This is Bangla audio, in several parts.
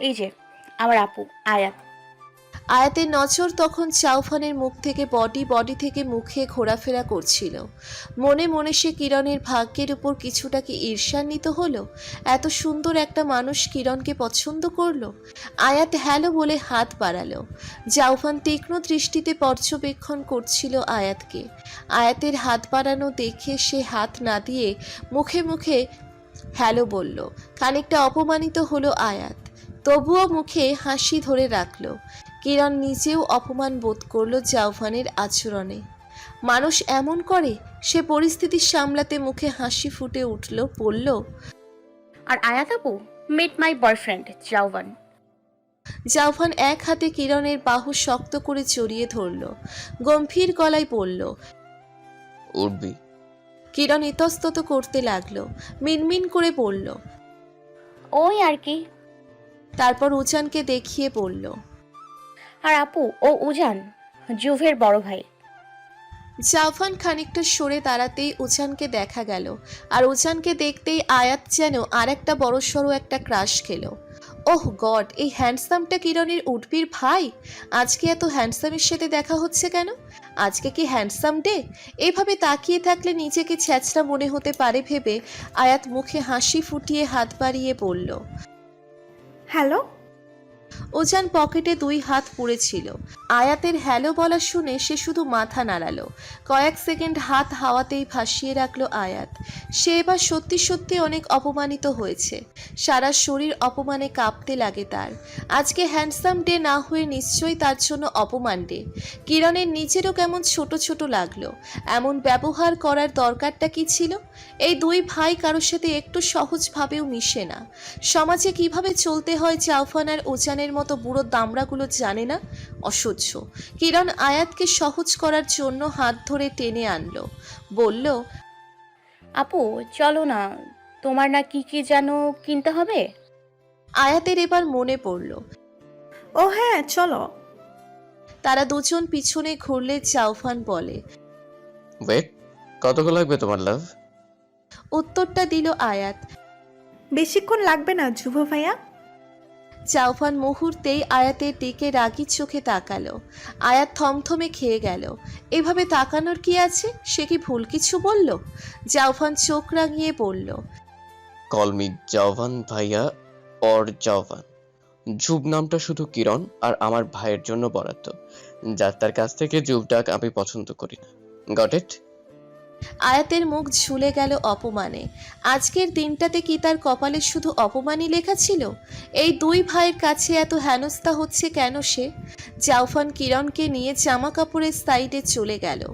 এই যে, আমার আপু, আয়াত। আয়াতের নজর তখন চাউফানের মুখ থেকে বডি বডি থেকে মুখে ঘোরাফেরা করছিল। মনে মনে সে কিরণের ভাগ্যের উপর কিছুটা কি ঈর্ষান্বিত হলো? এত সুন্দর একটা মানুষ কিরণকে পছন্দ করল? আয়াত হ্যালো বলে হাত বাড়ালো। জাউফান তীক্ষ্ণ দৃষ্টিতে পর্যবেক্ষণ করছিল আয়াতকে। আয়াতের হাত বাড়ানো দেখে সে হাত না দিয়ে মুখে মুখে হ্যালো বলল। খানিকটা অপমানিত হলো আয়াত। তবুও মুখে হাসি ধরে রাখল। কিরণ নিজেও অপমান বোধ করল জাউফানের আচরণে। মানুষ এমন করে? সে পরিস্থিতি সামলাতে মুখে হাসি ফুটে উঠল বলল আর আয়াত আপু মেট মাই বয়ফ্রেন্ড জাউভান জাউফান এক হাতে কিরণের বাহু শক্ত করে জড়িয়ে ধরল গম্ভীর গলায় বলল উঠবি। কিরণ ইতস্তত করতে লাগল মিনমিন করে বলল ওই আর কি তারপর উচানকে দেখিয়ে বলল আর আপু ও উজান জুভের বড় ভাই। জাফান খানিকটা সরে দাঁড়াতেই উচানকে দেখা গেল আর উচানকে দেখতেই আয়াত যেন আর একটা বড় সড়ো একটা ক্রাশ খেলো। ওহ গড এই হ্যান্ডসামটা কিরণের উঠবির ভাই? আজকে এত হ্যান্ডসামের সাথে দেখা হচ্ছে কেন? আজকে কি হ্যান্ডসাম ডে? এভাবে তাকিয়ে থাকলে নিজেকে ছ্যাচড়া মনে হতে পারে ভেবে আয়াত মুখে হাসি ফুটিয়ে হাত বাড়িয়ে বলল হ্যালো ওজান পকেটে দুই হাত পুড়েছিল। আয়াতের হ্যালো বলা শুনে সে শুধু মাথা নাড়ালো। কয়েক সেকেন্ড হাত হাওয়াতেই ভাসিয়ে রাখল আয়াত। সে এবার সত্যি সত্যি অনেক অপমানিত হয়েছে। সারা শরীর অপমানে কাঁপতে লাগে তার। আজকে হ্যান্ডসাম ডে না হয়ে নিশ্চয়ই তার জন্য অপমান ডে। কিরণের নিজেরও কেমন ছোট ছোট লাগল। এমন ব্যবহার করার দরকারটা কি ছিল? এই দুই ভাই কারোর সাথে একটু সহজভাবেও মিশে না। সমাজে কীভাবে চলতে হয় জাউফান আর ওজানের মতো বুড়ো দামড়াগুলো জানে না? অসহ্য। কিরণ আয়াতকে সহজ করার জন্য হাত ধরে টেনে আনলো। বলল আপু চলো না। তোমার না কি কি যেন কিনতে হবে? আয়াতের এবার মনে পড়ল। ও হ্যাঁ চলো। তারা দুজন পিছনে ঘুরলে জাউফান বলে ওয়েট কতক্ষণ লাগবে তোমার লাভ উত্তরটা দিল আয়াত। বেশিক্ষণ লাগবে না যুব ভাইয়া? জাউফান মুহূর্তেই আয়াতের দিকে রাগি চোখে তাকালো। আয়াত থমথমে খেয়ে গেল। এভাবে তাকানোর কি আছে? সে কি ভুল কিছু বলল? জাউফান চোখ রাঙিয়ে বলল কলমি জওয়ান ভাইয়া অর জওয়ান জুব নামটা শুধু কিরণ আর আমার ভাইয়ের জন্য বরাদ্দ। যার তার কাছ থেকে জুব ডাক আমি পছন্দ করি না। গট ইট আয়াতের মুখ ঝুলে গেল অপমানে। আজকের দিনটাতে কি তার কপালে শুধু অপমানই লেখা ছিল? এই দুই ভাইয়ের কাছে এত হেনস্থা হচ্ছে কেন সে? জাউফান কিরণকে নিয়ে জামা কাপড়ের সাইডে চলে গেল।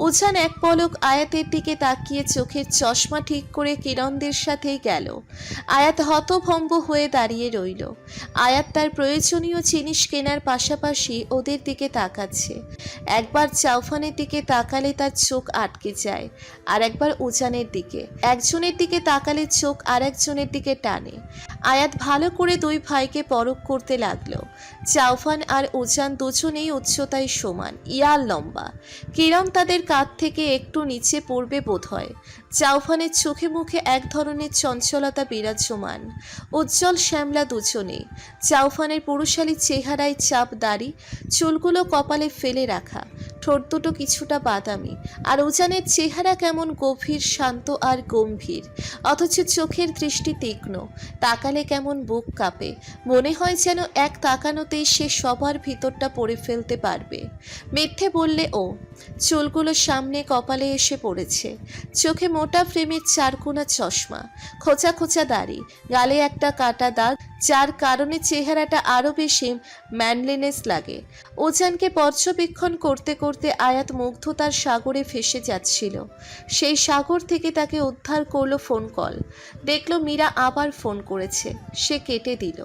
উজান এক পলক আয়াতের দিকে তাকিয়ে চোখের চশমা ঠিক করে কিরণদের সাথেই গেল। আয়াত হতভম্ব হয়ে দাঁড়িয়ে রইল। আয়াত তার প্রয়োজনীয় জিনিস কেনার পাশাপাশি ওদের দিকে তাকাচ্ছে। একবার জাউফানের দিকে তাকালে তার চোখ আটকে যায়। আর একবার উজানের দিকে। একজনের দিকে তাকালে চোখ আর একজনের দিকে টানে। আয়াত ভালো করে দুই ভাইকে পরখ করতে লাগল। চাউফান আর উজান দুজনেই উচ্চতায় সমান ইয়াল লম্বা। কিরম তাদের কাঁধ থেকে একটু নিচে পড়বে বোধ হয় জাউফানের চোখে মুখে এক ধরনের চঞ্চলতা বিরাজমান। উজ্জ্বল শ্যামলা দুজনে জাউফানের পুরুষালী চেহারায় চাপ দাড়ি, চুলগুলো কপালে ফেলে রাখা, ঠোঁট দুটো কিছুটা বাদামি, আর উজানের চেহারা কেমন গভীর, শান্ত আর গম্ভীর। অথচ চোখের দৃষ্টি তীক্ষ্ণ, তাকালে কেমন বুক কাঁপে, মনে হয় যেন এক তাকানোতেই সে সবার ভিতরটা পড়ে ফেলতে পারবে। মিথ্যে বললে, ও, চুলগুলো সামনে কপালে এসে পড়েছে, চোখে মোটা ফ্রেমের চারকোনা চশমা খোঁচা খোঁচা দাড়ি গালে একটা কাটা দাগ যার কারণে চেহারাটা আরও বেশি ম্যানলিনেস লাগে। ওজানকে পর্যবেক্ষণ করতে করতে আয়াত মুগ্ধতার সাগরে ভেসে যাচ্ছিল। সেই সাগর থেকে তাকে উদ্ধার করল ফোন কল দেখল মীরা আবার ফোন করেছে। সে কেটে দিল।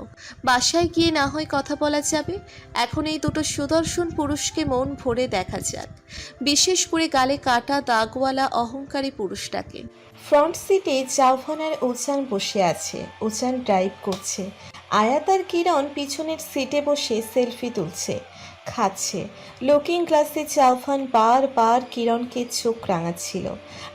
বাসায় গিয়ে না হয় কথা বলা যাবে? এখন এই দুটো সুদর্শন পুরুষকে মন ভরে দেখা যাক। বিশেষ করে গালে কাটা দাগওয়ালা অহংকারী পুরুষটাকে। ফ্রন্ট সিটে জাউফান আর উচান বসে আছে। উচান ড্রাইভ করছে। আয়াত আর কিরণ পিছনের সিটে বসে সেলফি তুলছে, খাচ্ছে। লুকিং গ্লাসে জাউফান বারবার কিরণকে চোখ রাঙাচ্ছিল।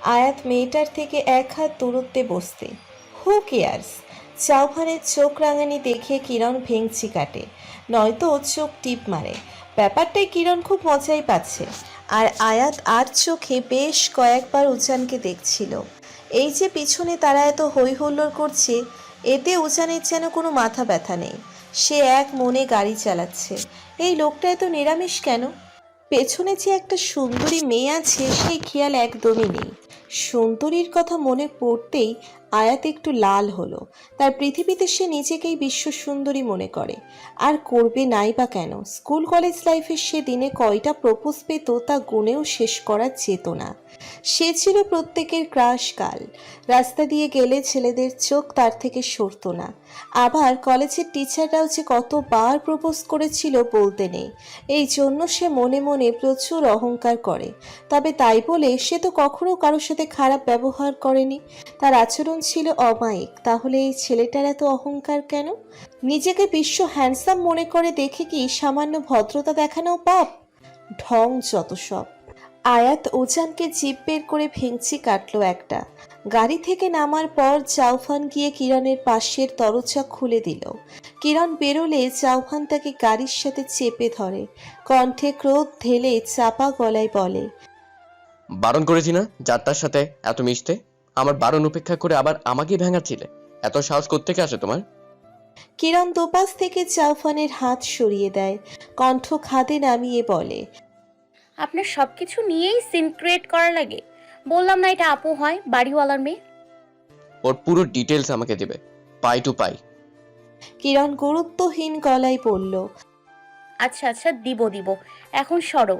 আয়াত মেয়েটার থেকে এক হাত দূরত্বে বসতে হু কেয়ার্স চাউফানের চোখ রাঙানি দেখে কিরণ ভেঙচি কাটে। নয়তো চোখ টিপ মারে। ব্যাপারটাই কিরণ খুব মজাই পাচ্ছে। আর আয়াত আর চোখে বেশ কয়েকবার উজানকে দেখছিল। এই যে পিছনে তারা এত হই হুল্লোড় করছে এতে উজানের যেন কোনো মাথা ব্যথা নেই। সে এক মনে গাড়ি চালাচ্ছে। এই লোকটা এত নিরামিষ কেন? পেছনে যে একটা সুন্দরী মেয়ে আছে সেই খেয়াল একদমই নেই। সুন্দরীর কথা মনে পড়তেই আয়াত একটু লাল হলো। তার পৃথিবীতে সে নিজেকেই বিশ্ব সুন্দরী মনে করে। আর করবে নাই বা কেন? স্কুল, কলেজ লাইফে সে দিনে কয়টা প্রপোজ পেত তা গুণেও শেষ করা যেত না। সে ছিল প্রত্যেকের ক্রাশ কাল রাস্তা দিয়ে গেলে ছেলেদের চোখ তার থেকে সরতো না। আবার কলেজের টিচাররাও যে কতবার প্রপোজ করেছিল বলতে নেই। এই জন্য সে মনে মনে প্রচুর অহংকার করে। তবে তাই বলে সে তো কখনো কারোর সাথে খারাপ ব্যবহার করেনি। তার আচরণ ছিল অমায়িক। তাহলে এই ছেলেটার এত অহংকার কেন? নিজেকে বিশ্ব হ্যান্ডসাম মনে করে দেখে কি সামান্য ভদ্রতা দেখানো পাপ? ঢং যত সব। আয়াত ওজানকে জিপ বের করে ভেঙচি কাটলো একটা। গাড়ি থেকে নামার পর চাউফান গিয়ে কিরণের পাশের দরজা খুলে দিল। কিরণ বেরোলে চাউফান তাকে গাড়ির সাথে চেপে ধরে। কণ্ঠে ক্রোধ ঢেলে চাপা গলায় বলে, বারণ করেছি না যাত্রার সাথে? এত মিশতে? আমার বারণ উপেক্ষা করে আবার আমাকে ভেঙাচ্ছিলে। এত সাহস কোত্থেকে আসে তোমার? কিরণ দোপাস থেকে চাউফানের হাত সরিয়ে দেয় কণ্ঠ খাদে নামিয়ে বলে আপনার সব কিছু নিয়েই সিন ক্রিয়েট করা লাগে। বললাম না এটা আপু হয় বাড়িওয়ালার মেয়ে। ওর পুরো ডিটেলস আমাকে দেবে পাই টু পাই। কিরণ গুরুত্বহীন গলায় বলল আচ্ছা আচ্ছা দিব দিব। এখন সরো।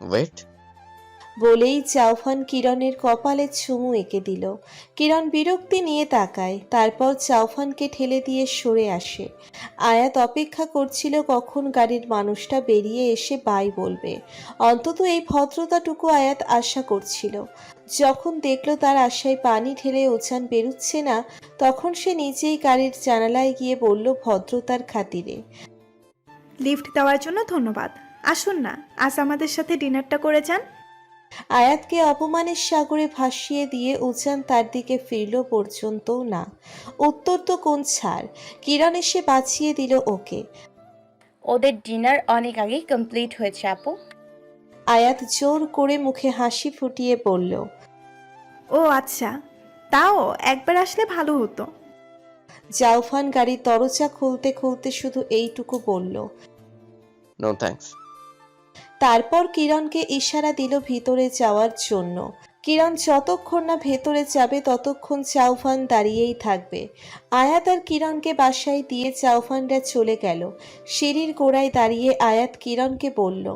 ওয়েট বলেই চাউফান কিরণের কপালে চুমু এঁকে দিল। কিরণ বিরক্তি নিয়ে তাকায়, তারপর চাউফানকে ঠেলে দিয়ে সরে আসে। আয়াত অপেক্ষা করছিল কখন গাড়ির মানুষটা বেরিয়ে এসে বাই বলবে। অন্তত এই ভদ্রতাটুকু আয়াত আশা করছিল। যখন দেখল তার আশায় পানি ঢেলে উচ্ছান বেরুচ্ছে না, তখন সে নিজেই গাড়ির জানালায় গিয়ে বলল ভদ্রতার খাতিরে। লিফট দেওয়ার জন্য ধন্যবাদ। আসুন না, আজ আমাদের সাথে ডিনারটা করে যান। আয়াতকে অপমানের সাগরে ভাসিয়ে দিয়ে উজান তার দিকে ফিরল পর্যন্তও না। উত্তর তো কোন ছাড়? কিরণ এসে বাঁচিয়ে দিল ওকে। ওদের ডিনার অনেক আগেই কমপ্লিট হয়েছে আপু। আয়াত জোর করে মুখে হাসি ফুটিয়ে বলল ও আচ্ছা তাও একবার আসলে ভালো হতো। জাউফান গাড়ির দরজা খুলতে খুলতে শুধু এইটুকু বলল নো থ্যাঙ্কস তারপর কিরণকে ইশারা দিল ভিতরে যাওয়ার জন্য। কিরণ যতক্ষণ না ভেতরে যাবে ততক্ষণ চাউফান দাঁড়িয়েই থাকবে। আয়াত আর কিরণকে বাসায় দিয়ে চাউফানরা চলে গেল। সিঁড়ির গোড়ায় দাঁড়িয়ে আয়াত কিরণকে বলল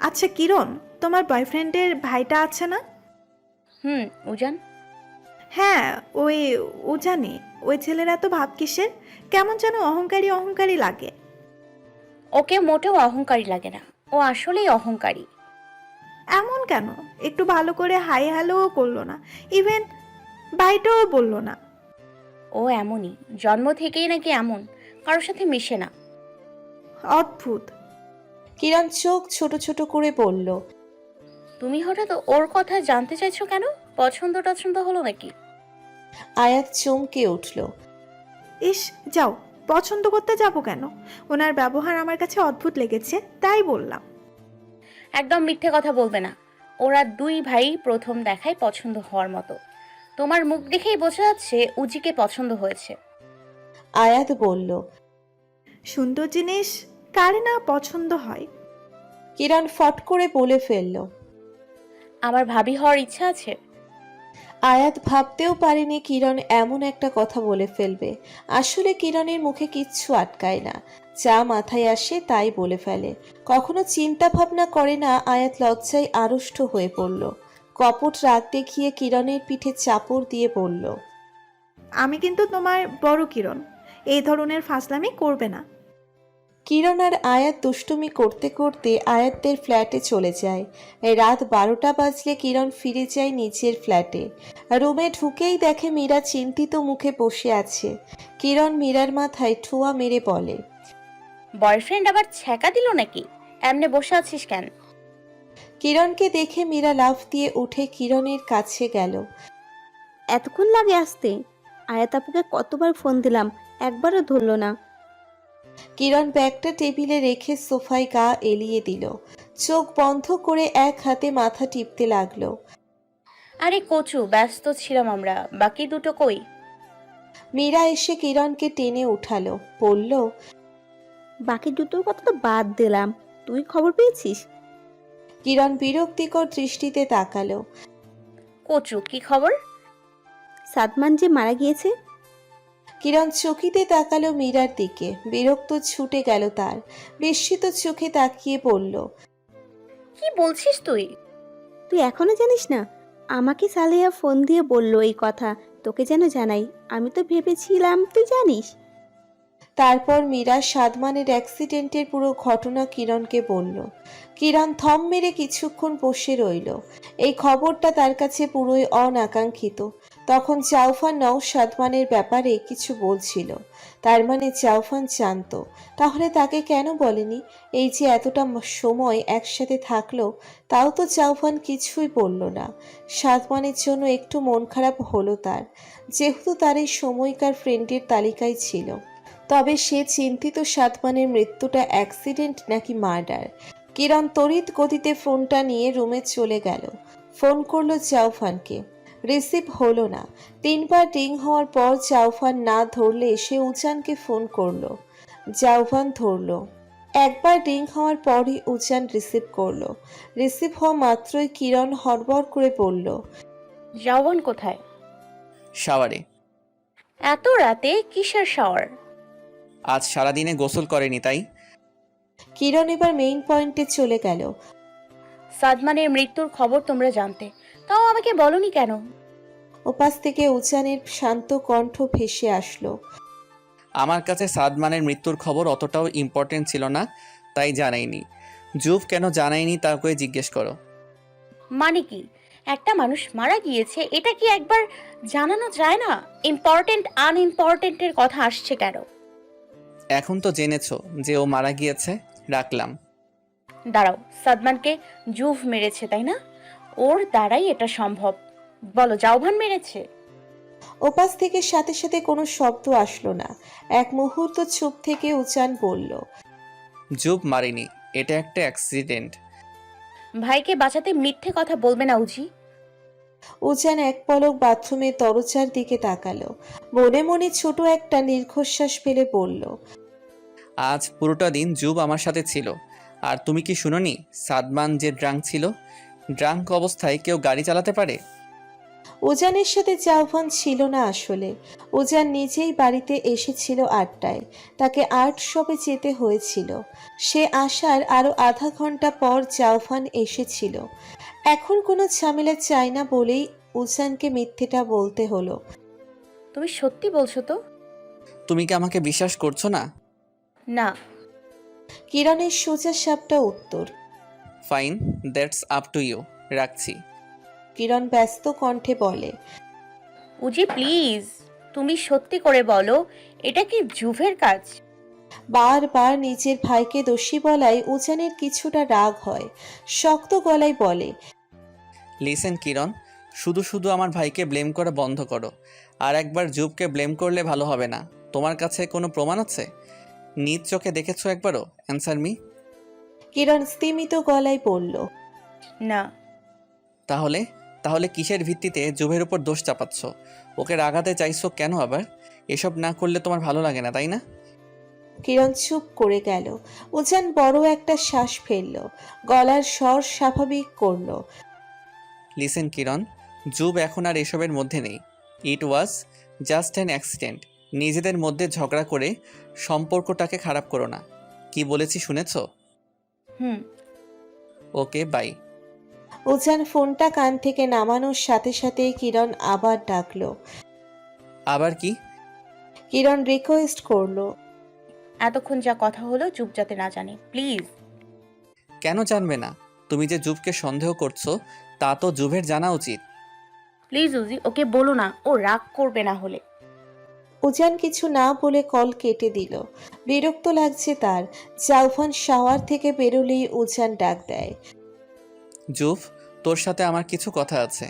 আচ্ছা কিরণ তোমার বয়ফ্রেন্ডের ভাইটা আছে না? হুম উজান। হ্যাঁ ওই ও জানে ওই ছেলেরা তো ভাব কিসের কেমন যেন অহংকারী অহংকারী লাগে। ওকে মোটেও অহংকারী লাগে না। ও আসলেই অহংকারী। এমন কেন? একটু ভালো করে হাই হ্যালোও করল না। ইভেন বাইটাও বলল না। ও এমনই জন্ম থেকেই নাকি এমন কারোর সাথে মিশে না। অদ্ভুত। কিরণ চোখ ছোট ছোট করে বলল তুমি হঠাৎ ওর কথা জানতে চাইছো কেন? পছন্দ টছন্দ হলো নাকি? আয়াত চমকে উঠল ইস যাও। পছন্দ করতে যাব কেন? ওনার ব্যবহার আমার কাছে অদ্ভুত লেগেছে তাই বললাম। একদম মিথ্যে কথা বলবে না। ওরা দুই ভাই প্রথম দেখায় পছন্দ হওয়ার মতো। তোমার মুখ দেখেই বোঝা যাচ্ছে উজিকে পছন্দ হয়েছে। আয়াত বলল সুন্দর জিনিস কার না পছন্দ হয়? কিরণ ফট করে বলে ফেলল আমার ভাবি হওয়ার ইচ্ছা আছে? আয়াত ভাবতেও পারেনি কিরণ এমন একটা কথা বলে ফেলবে। আসলে কিরণের মুখে কিচ্ছু আটকায় না। যা মাথায় আসে তাই বলে ফেলে। কখনো চিন্তা ভাবনা করে না আয়াত লজ্জায় আড়ষ্ট হয়ে পড়ল। কপট রাগ দেখিয়ে কিরণের পিঠে চাপড় দিয়ে বলল, আমি কিন্তু তোমার বড় কিরণ। এই ধরনের ফাসলামি করবে না। কিরণ আর আয়াত দুষ্টুমি করতে করতে আয়াতদের ফ্ল্যাটে চলে যায়। রাত বারোটা বাজলে কিরণ ফিরে যায় নিচের ফ্ল্যাটে। রুমে ঢুকেই দেখে মীরা চিন্তিত মুখে বসে আছে। কিরণ মীরার মাথায় ঠুয়া মেরে বলে বয়ফ্রেন্ড আবার ছ্যাঁকা দিল নাকি? এমনি বসে আছিস কেন? কিরণকে দেখে মীরা লাফ দিয়ে উঠে কিরণের কাছে গেল। এতক্ষণ লাগে আসতে। আয়াত আপুকে কতবার ফোন দিলাম একবারও ধরলো না। কিরণ ব্যাগটা টেবিলে রেখে সোফায় গা এলিয়ে দিল। চোখ বন্ধ করে এক হাতে মাথা টিপতে লাগল। আরে কচু ব্যস্ত ছিলাম আমরা। বাকি দুটো কই? মীরা এসে কিরণকে টেনে উঠালো। বলল বাকি দুটোর কথা তো বাদ দিলাম। তুই খবর পেয়েছিস? কিরণ বিরক্তিকর দৃষ্টিতে তাকালো। কচু কি খবর? সাদমান যে মারা গিয়েছে কিরণ চকিতে তাকালো মীরার দিকে। বিরক্ত ছুটে গেল তার। বিস্মিত চোখে তাকিয়ে বলল কি বলছিস তুই? তুই এখনও জানিস না? আমাকে সালেহা ফোন দিয়ে বলল এই কথা। তোকে যেন জানাই আমি তো ভেবেছিলাম তুই জানিস। তারপর মীরা সাদমানের অ্যাক্সিডেন্টের পুরো ঘটনা কিরণকে বলল। কিরণ থম মেরে কিছুক্ষণ বসে রইল। এই খবরটা তার কাছে পুরোই অনাকাঙ্ক্ষিত। তখন চাউফান নও সাদমানের ব্যাপারে কিছু বলছিল। তার মানে চাউফান জানতো। তাহলে তাকে কেন বলেনি? এই যে এতটা সময় একসাথে থাকল, তাও তো চাউফান কিছুই বলল না। সাদমানের জন্য একটু মন খারাপ হলো তার। যেহেতু তার এই সময়কার ফ্রেন্ডের তালিকায় ছিল। তবে সে চিন্তিত সাতমানের মৃত্যুটা অ্যাক্সিডেন্ট নাকি মার্ডার? কিরণ তড়িৎ গতিতে ফোনটা নিয়ে রুমে চলে গেল। ফোন করল চাউফানকে রিসিভ হলো না। তিনবার রিং হওয়ার পর চাউফান না ধরলে সে উজানকে ফোন করল। জাউফান ধরলো। একবার রিং হওয়ার পরই উজান রিসিভ করল। রিসিভ হওয়া মাত্রই কিরণ হড়বড় করে বলল যাওয়ান কোথায়? শাওয়ারে। এত রাতে কিসের শাওয়ার? আজ সারাদিনে গোসল করেনি তাই? কিরণ এবার মেইন পয়েন্টে চলে গেল। সাদমানের মৃত্যুর খবর তোমরা জানতে। তাও আমাকে বলনি কেন? ওপাশ থেকে উজানের শান্ত কণ্ঠ ভেসে আসলো। আমার কাছে সাদমানের মৃত্যুর খবর অতটাও ইম্পর্টেন্ট ছিল না তাই জানাইনি। জুভ কেন জানাইনি তাকে জিজ্ঞেস করো। মানে কি? একটা মানুষ মারা গিয়েছে এটা কি একবার জানানো যায় না? ইম্পর্টেন্ট আনইম্পর্টেন্টের কথা আসছে কেন? এখন তো জেনেছো যে ও মারা গিয়েছে রাখলাম। দাঁড়াও সাদমানকে জুভ মেরেছে তাই না? ওর দ্বারাই এটা সম্ভব। বলো জাউভান মেরেছে? ওপাশ থেকে সাথে সাথে কোনো শব্দ আসলো না। এক মুহূর্ত চুপ থেকে উচান বলল জুভ মারিনি এটা একটা অ্যাক্সিডেন্ট। ভাইকে বাঁচাতে মিথ্যে কথা বলবে না উজি। উজান এক পলক বাথরুমে দরজার দিকে তাকালো। মনে মনে ছোট একটা দীর্ঘশ্বাস ফেলে বলল আজ পুরোটা দিন জুব আমার সাথে ছিল। আর তুমি কি শুনোনি সাদমান যে ড্রাঙ্ক ছিল? ড্রাঙ্ক অবস্থায় কেউ গাড়ি চালাতে পারে? উজানের সাথে চাউফান ছিল না আসলে। উজান নিজেই বাড়িতে এসেছিল আটটায়। তাকে আর্ট শপে যেতে হয়েছিল। সে আসার আরও আধা ঘণ্টা পর চাউফান এসেছিল। এখন কোনো ঝামেলা চাই না বলেই উজানকে মিথ্যেটা বলতে হলো। তুমি সত্যি বলছো তো? তুমি কি আমাকে বিশ্বাস করছ না? না। কিরণের সোজা সাপটা উত্তর। Fine that's up to you রাখছি। কিরণ ব্যস্ত কণ্ঠে বলে উজি প্লিজ তুমি সত্যি করে বলো এটা কি জুভের কাজ? বারবার নিজের ভাইকে দোষী বলায় উজানের কিছুটা রাগ হয় শক্ত গলায় বলে লিসেন কিরণ শুধু শুধু আমার ভাইকে ব্লেম করা বন্ধ করো আর একবার জুবকে ব্লেম করলে ভালো হবে না। তোমার কাছে কোনো প্রমাণ আছে? নিজ চোখে দেখেছ একবারও? Answer me? কিরণ স্তিমিত গলায় পড়ল না। তাহলে? তাহলে কিসের ভিত্তিতে জুবের উপর দোষ চাপাচ্ছ? ওকে রাগাতে চাইছো কেন আবার? এসব না করলে তোমার ভালো লাগে না তাই না? কিরণ চুপ করে গেল। উজান বড় একটা শ্বাস ফেলল। গলার স্বর স্বাভাবিক করল লিসেন কিরণ জুব এখন আর এসবের মধ্যে নেই। It was just an accident. নিজেদের মধ্যে ঝগড়া করে সম্পর্কটাকে খারাপ করো না। কি বলেছি শুনেছো? হুম। Okay bye. উজান ফোনটা কান থেকে নামানোর সাথে সাথে কিরণ আবার ডাকলো। আবার কি? কিরণ রিকোয়েস্ট করল। এতক্ষণ যা কথা হলো চুপ যাতে না জানে। প্লিজ কেন জানবে না? তুমি যে জুবকে সন্দেহ করছ তা তো জুবের জানা উচিত। প্লিজ উজি ওকে বলো না। ও রাগ করবে না হলে। উজান কিছু না বলে কল কেটে দিল। বিরক্ত লাগছে তার। জাউফান শাওয়ার থেকে বেরোলেই উজান ডাক দেয়। জুব তোর সাথে আমার কিছু কথা আছে।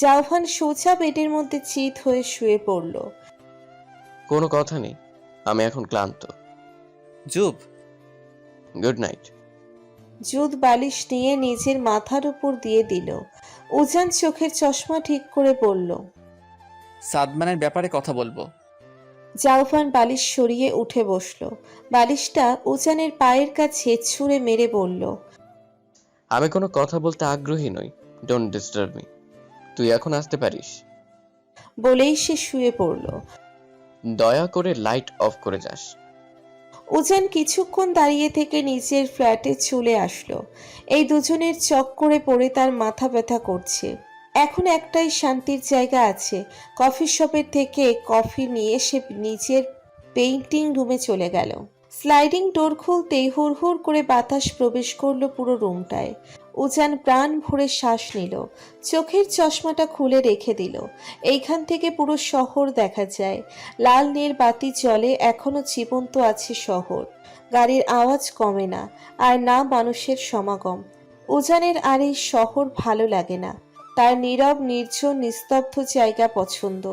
জাউফান সোজা বেডের মধ্যে চিত হয়ে শুয়ে পড়ল। কোনো কথা নেই। আমি এখন ক্লান্ত। জুব গুড নাইট জুদ বালিশ নিয়ে নিজের মাথার উপর দিয়ে দিল। উজান চোখের চশমা ঠিক করে বলল সাদমানের ব্যাপারে কথা বলব। জাউফান বালিশ সরিয়ে উঠে বসল। বালিশটা উজানের পায়ের কাছে ছুঁড়ে মেরে বলল আমি কোনো কথা বলতে আগ্রহী নই। ডোন্ট ডিস্টার্ব মি তুই এখন আসতে পারিস। বলেই সে শুয়ে পড়ল। দয়া করে লাইট অফ করে যাস। উজান কিছুক্ষণ দাঁড়িয়ে থেকে নিজের ফ্ল্যাটে চলে আসলো। এই দুজনের চক করে পড়ে তার মাথা ব্যথা করছে। এখন একটাই শান্তির জায়গা আছে। কফি শপের থেকে কফি নিয়ে সে নিজের পেইন্টিং রুমে চলে গেল। স্লাইডিং ডোর খুলতেই হুড়হুড় করে বাতাস প্রবেশ করল পুরো রুমটায় উজান প্রাণ ভরে শ্বাস নিল। চোখের চশমাটা খুলে রেখে দিল। এইখান থেকে পুরো শহর দেখা যায়। লাল নীল বাতি জলে এখনও জীবন্ত আছে শহর। গাড়ির আওয়াজ কমে না, আর না মানুষের সমাগম। উজানের আর এই শহর ভালো লাগে না। তার নীরব নির্জন নিস্তব্ধ জায়গা পছন্দ।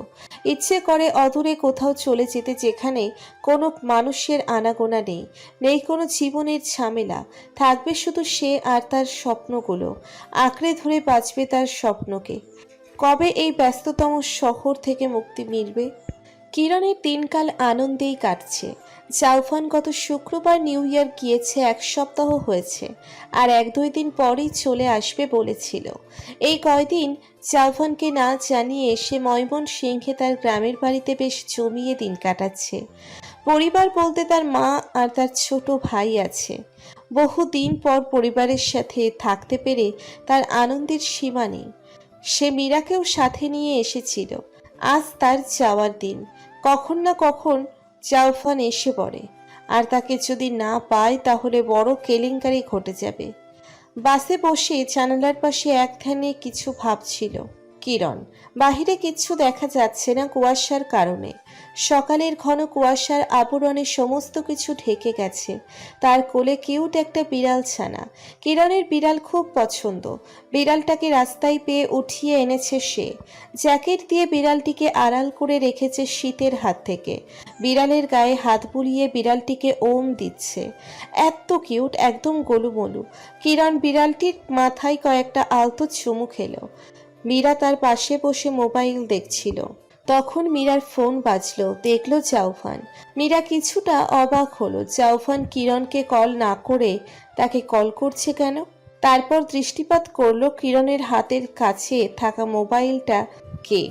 ইচ্ছে করে অদূরে কোথাও চলে যেতে যেখানে কোনো মানুষের আনাগোনা নেই নেই কোনো জীবনের ঝামেলা। থাকবে শুধু সে আর তার স্বপ্নগুলো। আঁকড়ে ধরে বাঁচবে তার স্বপ্নকে। কবে এই ব্যস্ততম শহর থেকে মুক্তি মিলবে? কিরণের দিনকাল আনন্দেই কাটছে। জাউফান গত শুক্রবার নিউ ইয়ার গিয়েছে, এক সপ্তাহ হয়েছে, আর এক দুই দিন পরেই চলে আসবে বলেছিল। এই কয়দিন জাউফানকে না জানিয়ে এসে ময়মন সিংহে তার গ্রামের বাড়িতে বেশ জমিয়ে দিন কাটাচ্ছে। পরিবার বলতে তার মা আর তার ছোট ভাই আছে। বহু দিন পর পরিবারের সাথে থাকতে পেরে তার আনন্দের সীমা নেই। সে মীরাকেও সাথে নিয়ে এসেছিল। আজ তার যাওয়ার দিন। কখন না কখন জাউফান এসে পড়ে। আর তাকে যদি না পায়, তাহলে বড় কেলেঙ্কারি ঘটে যাবে। বাসে বসে জানালার পাশে এক ধ্যানে কিছু ভাবছিল। কিরণ। বাহিরে কিচ্ছু দেখা যাচ্ছে না কুয়াশার কারণে। সকালের ঘন কুয়াশার আবরণে সমস্ত কিছু ঢেকে গেছে। তার কোলে কিউট একটা বিড়াল ছানা। কিরণের বিড়াল খুব পছন্দ। বিড়ালটাকে রাস্তায় পেয়ে উঠিয়ে এনেছে সে। জ্যাকেট দিয়ে বিড়ালটিকে আড়াল করে রেখেছে শীতের হাত থেকে। বিড়ালের গায়ে হাত বুলিয়ে বিড়ালটিকে ওম দিচ্ছে। এত কিউট, একদম গোলুমলু। কিরণ বিড়ালটির মাথায় কয়েকটা আলতো চুমু খেলো। মীরা তার পাশে বসে মোবাইল দেখছিল। তখন মীরার ফোন বাজল। দেখল জাউফান মীরা কিছুটা অবাক হলো। জাউফান কিরণকে কল না করে তাকে কল করছে কেন? তারপর দৃষ্টিপাত করল কিরণের হাতের কাছে থাকা মোবাইলটা কে?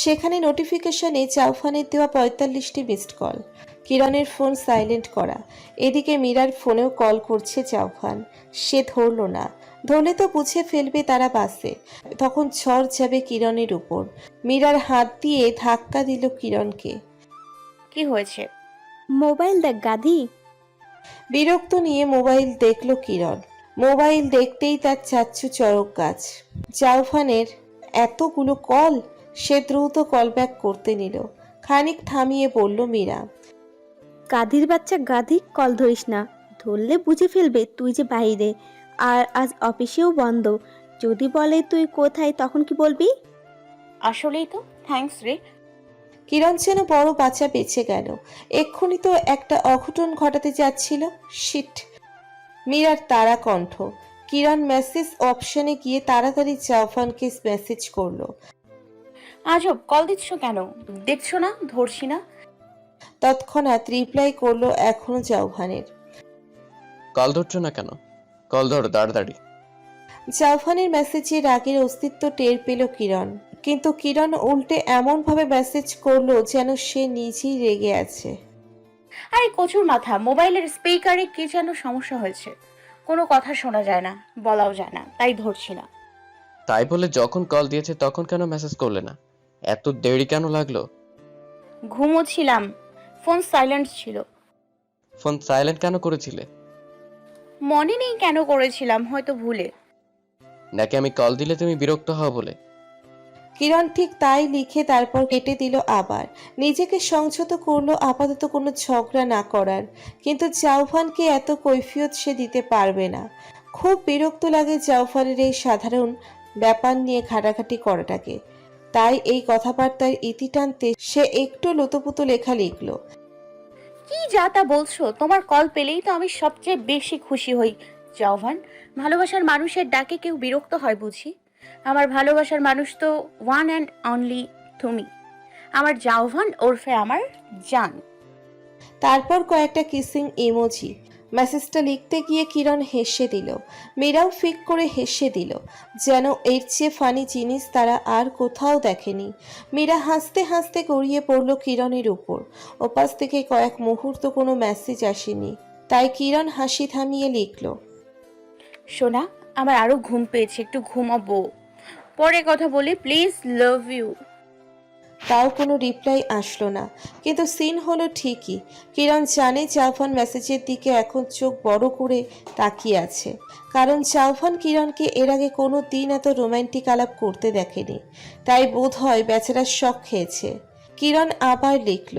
সেখানে নোটিফিকেশনে জাউফানের দেওয়া পঁয়তাল্লিশটি মিসড কল কিরণের ফোন সাইলেন্ট করা। এদিকে মীরার ফোনেও কল করছে জাউফান সে ধরলো না। ধরলে তো বুঝে ফেলবে তারা বাসে। তখন ঝড় যাবে কিরণের উপর। মীরার হাত দিয়ে ধাক্কা দিল কিরণকে। কি হয়েছে? মোবাইল দেখ গাধি। বিরক্ত নিয়ে মোবাইল দেখল কিরণ। মোবাইল দেখতেই তার চাচ্ছু চরক গাছ। জাউফানের এতগুলো কল সে দ্রুত কল ব্যাক করতে নিল। খানিক থামিয়ে বলল মীরা গাধির বাচ্চা গাধি কল ধরিস না। ধরলে বুঝে ফেলবে তুই যে বাইরে। আর আজ অফিসেও বন্ধ। যদি বলে তুই কোথায় তখন কি বলবি? আসলেই তো থ্যাঙ্কস রে। কিরণ যেন বড় বাচ্চা বেঁচে গেল। এক্ষুনি তো একটা অঘটন ঘটাতে যাচ্ছিল। শিট। মীরার তারা কণ্ঠ। কিরণ মেসেজ অপশনে গিয়ে তাড়াতাড়ি জাফানকে মেসেজ করল। আজব কল দিচ্ছ কেন? দেখছ না? ধরছি না? তৎক্ষণাৎ রিপ্লাই করল এখনও জাউফানের কল ধরছো না কেন? কল ধরো তাড়াতাড়ি। জাফানের মেসেজে রাগের অস্তিত্ব টের পেল কিরণ। কিন্তু কিরণ উল্টে এমনভাবে মেসেজ করল যেন সে নিজেই রেগে আছে। আরে কচুর মাথা মোবাইলের স্পিকারে কি যেন সমস্যা হয়েছে? কোনো কথা শোনা যায় না বলাও যায় না তাই ধরছি না। তাই বলে যখন কল দিয়েছে তখন কেন মেসেজ করলে না? এত দেরি কেন লাগল? ঘুমোচ্ছিলাম ফোন সাইলেন্ট ছিল। ফোন সাইলেন্ট কেন করেছিলে? মনে নেই কেন করেছিলাম হয়তো ভুলে। নাকি আমি কল দিলে তুমি বিরক্ত হও বলে? কিরণ ঠিক তাই লিখে তারপর কেটে দিল আবার। নিজেকে সংযত করল আপাতত কোনো ঝগড়া না করার। কিন্তু জাউফানকে এত কৈফিয়ত সে দিতে পারবে না। খুব বিরক্ত লাগে জাউফানের এই সাধারণ ব্যাপার নিয়ে ঘাটাঘাটি করাটাকে। তাই এই কথাবার্তার ইতি টানতে সে একটু লুতোপুতো লেখা লিখলো। কি যা তা বলছো? তোমার কল পেলেই তো আমি সবচেয়ে বেশি খুশি হই। জওয়ান ভালোবাসার মানুষের ডাকে কেউ বিরক্ত হয় বুঝি? আমার ভালোবাসার মানুষ তো ওয়ান অ্যান্ড অনলি তুমি। আমার জাওভান ওরফে আমার জান। তারপর কয়েকটা কিসিং ইমোজি মেসেজটা লিখতে গিয়ে কিরণ হেসে দিল। মীরাও ফিক করে হেসে দিল, যেন এর চেয়ে ফানি জিনিস তারা আর কোথাও দেখেনি। মীরা হাসতে হাসতে গড়িয়ে পড়ল কিরণের উপর। ওপাশ থেকে কয়েক মুহূর্ত কোনো মেসেজ আসেনি, তাই কিরণ হাসি থামিয়ে লিখল, সোনা, আমার আরও ঘুম পেয়েছে, একটু ঘুমাবো। পরে কথা বলি প্লিজ লাভ ইউ তাও কোনো রিপ্লাই আসলো না। কিন্তু সিন হলো ঠিকই। কিরণ জানে চাউফান মেসেজের দিকে এখন চোখ বড় করে তাকিয়ে আছে। কারণ চাউফান কিরণকে এর আগে কোনো দিন এত রোম্যান্টিক আলাপ করতে দেখেনি। তাই বোধ হয় বেচারা শখ খেয়েছে। কিরণ আবার লিখল